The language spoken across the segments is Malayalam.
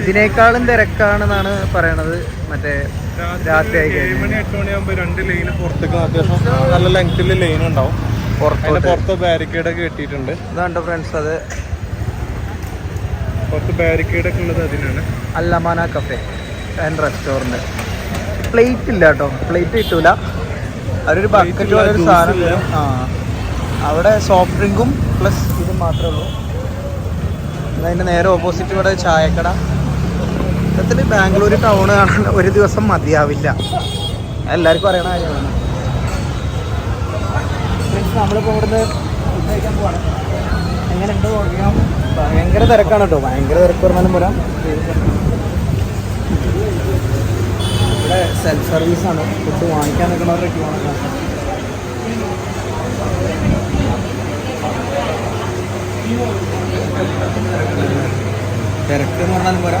ഇതിനേക്കാളും തിരക്കാണെന്നാണ് പറയണത്. മറ്റേ രാത്രി ആയി ഏഴ് മണി എട്ട് മണിയാകുമ്പോൾ രണ്ട് ലൈന് പുറത്തേക്ക് അത്യാവശ്യം നല്ല ലെങ്ത്തിൽ ലൈൻ ഉണ്ടാവും. പുറത്ത് ബാരിക്കേഡ് ഒക്കെ കെട്ടിയിട്ടുണ്ട്. ഇതാണ്ടോ ഫ്രണ്ട്സ് അത്? പുറത്ത് ബാരിക്കേഡ് ഒക്കെ ഉള്ളത് അതിനാണ്. അല്ലമാന കഫേ ആൻഡ് റെസ്റ്റോറന്റ് പ്ലേറ്റ് ഇല്ല കേട്ടോ പ്ലേറ്റ് കിട്ടൂല. അവരൊരു ബക്കറ്റ് പോലെ ഒരു സാധനം. ആ. അവിടെ സോഫ്റ്റ് ഡ്രിങ്കും പ്ലസ് ഇത് മാത്രമേ ഉള്ളൂ. അതിന്റെ നേരെ ഓപ്പോസിറ്റ് ഇവിടെ ചായക്കട. സത്യത്തിൽ ബാംഗ്ലൂർ ടൗൺ കാണാൻ ഒരു ദിവസം മതിയാവില്ല. എല്ലാവർക്കും അറിയണ കാര്യമാണ്. നമ്മളിപ്പോൾ ഇവിടുന്ന് ഫുഡ് കഴിക്കാൻ പോവാണ്. എങ്ങനെയുണ്ട് നോക്കാം ഭയങ്കര തിരക്കാണ് കേട്ടോ. ഭയങ്കര തിരക്ക് പറഞ്ഞാലും പോരാ. ഇവിടെ സെൽഫ് സർവീസ് ആണ്. ഫുഡ് വാങ്ങിക്കാൻ നിൽക്കുന്നവരൊക്കെ വാങ്ങിക്കാം തിരക്ക് എന്ന് പറഞ്ഞാലും പോരാ.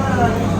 Uh -huh.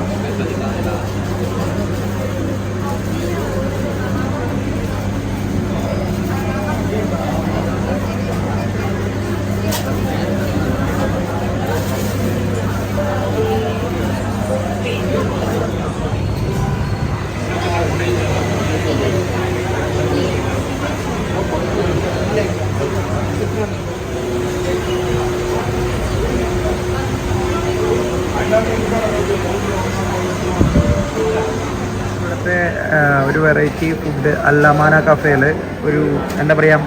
ഇവിടുത്തെ ആ, ഒരു വെറൈറ്റി ഫുഡ് അല്ലമാന കഫേയിൽ ഒരു എന്താ പറയുക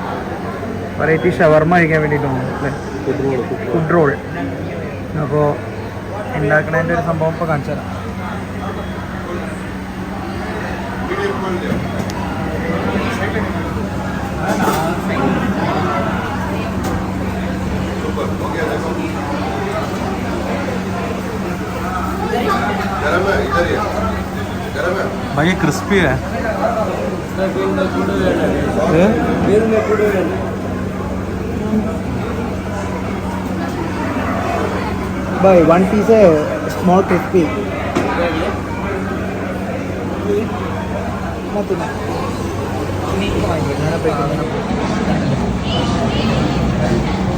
വെറൈറ്റി ഷവർമ കഴിക്കാൻ വേണ്ടിയിട്ടാണ് അല്ലേ? ഫുഡ് റോൾ അപ്പോൾ ഉണ്ടാക്കണതിന്റെ ഒരു സംഭവം ഇപ്പോൾ കാണിച്ചു തരാം. ഭയങ്കര ക്രിസ്പി है by one piece small crispy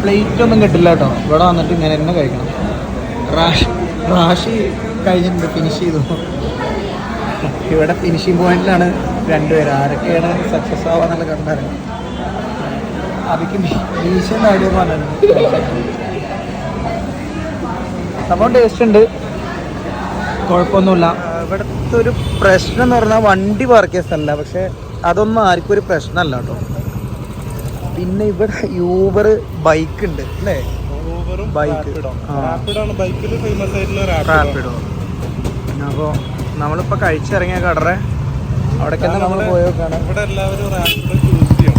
plate ഒന്നും കിട്ടില്ല കേട്ടോ. ഇവിടെ വന്നിട്ട് ഇങ്ങനെ തന്നെ കഴിക്കണം. റാഷ് റാഷി കഴിഞ്ഞിട്ടുണ്ട് ഫിനിഷ് ചെയ്തു. ഇവിടെ ഫിനിഷിംഗ് പോയിന്റിലാണ് രണ്ടുപേരും. ആരൊക്കെയാണ് സക്സസ് ആവാന്നുള്ള കണ്ടായിരുന്നു അതൊക്കെ ഭീഷണ കാര്യം പറഞ്ഞിട്ടുണ്ട് സംഭവം ടേസ്റ്റ് ഉണ്ട്. കുഴപ്പമൊന്നുമില്ല. ഇവിടുത്തെ ഒരു പ്രശ്നം എന്ന് പറഞ്ഞാൽ വണ്ടി പാർക്ക് ചെയ്ത സ്ഥലമല്ല. പക്ഷെ അതൊന്നും ആർക്കും ഒരു പ്രശ്നമല്ല കേട്ടോ. പിന്നെ ഇവിടെ യൂബർ ബൈക്ക് ഉണ്ട് അല്ലേ? ബൈക്ക് റാപ്പിഡോ അപ്പോൾ നമ്മളിപ്പോൾ കഴിച്ചിറങ്ങിയ കടറെ അവിടേക്ക് നമ്മൾ പോയേക്കാണ്. ഇവിടെ എല്ലാവരും റാപ്പിഡ് ചൂസ് ചെയ്യും.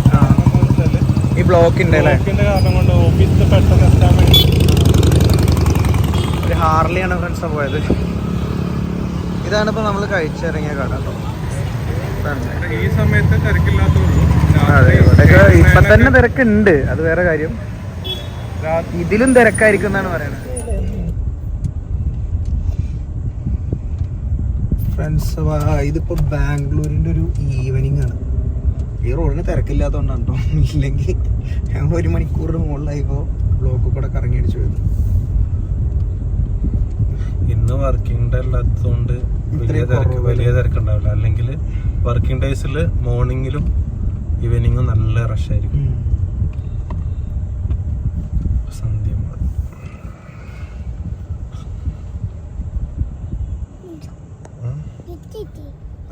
ഈ ബ്ലോക്കിന്റെ ബ്ലോക്കിന്റെ കാരണം കൊണ്ട് ഓഫീസിൽ പെട്ടെന്ന് എത്താൻ വേണ്ടി. ഒരു ഹാർലിയാണ് ഫ്രണ്ട്സ് പോയത്. ഇതാണ് ഇപ്പോൾ നമ്മൾ കഴിച്ചിറങ്ങിയ കട. ഈ സമയത്ത് തിരക്കില്ലാത്തുള്ളൂ അതെ ഇവിടെയൊക്കെ ഇപ്പൊ തന്നെ തിരക്കുണ്ട്. അത് വേറെ കാര്യം. ഇതിലും തിരക്കായിരിക്കും എന്നാണ് പറയുന്നത് ഫ്രണ്ട്സ് ഇതിപ്പോൾ ബാംഗ്ലൂരിന്റെ ഒരു ഈവനിങ് ആണ്. ഈ റോഡിന് തിരക്കില്ലാത്തതുകൊണ്ടാണ് കേട്ടോ ഇല്ലെങ്കിൽ ഞങ്ങൾ ഒരു മണിക്കൂറിന് മുകളിലായിപ്പോൾ ബ്ലോക്ക് കൂടെ കറങ്ങി അടിച്ചു വരുന്നു ഇന്ന് വർക്കിംഗ് ഡേ അല്ലാത്തതുകൊണ്ട് വലിയ തിരക്ക് വലിയ തിരക്കുണ്ടാവില്ല. അല്ലെങ്കിൽ വർക്കിംഗ് ഡേയ്സിൽ മോർണിംഗിലും ഈവനിങ്ങും നല്ല റഷ്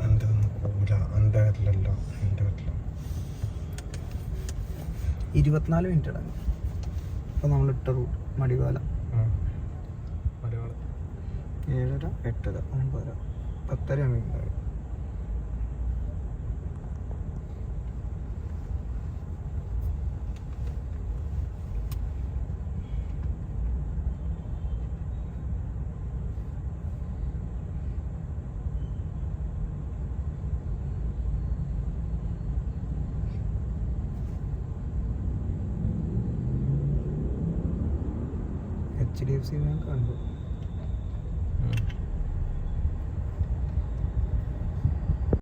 എന്റെ പോവില്ല എന്റെ വരില്ലല്ലോ എന്റെ വരില്ല ഇരുപത്തിനാല് മിനിറ്റ് ഇടാൻ. ഇപ്പൊ നമ്മൾ ഇട്ട റൂട്ട് മടിവാല. മലയാളം ഏഴര എട്ടര ഒമ്പതര പത്തര minute H D F C bank കണ്ടു.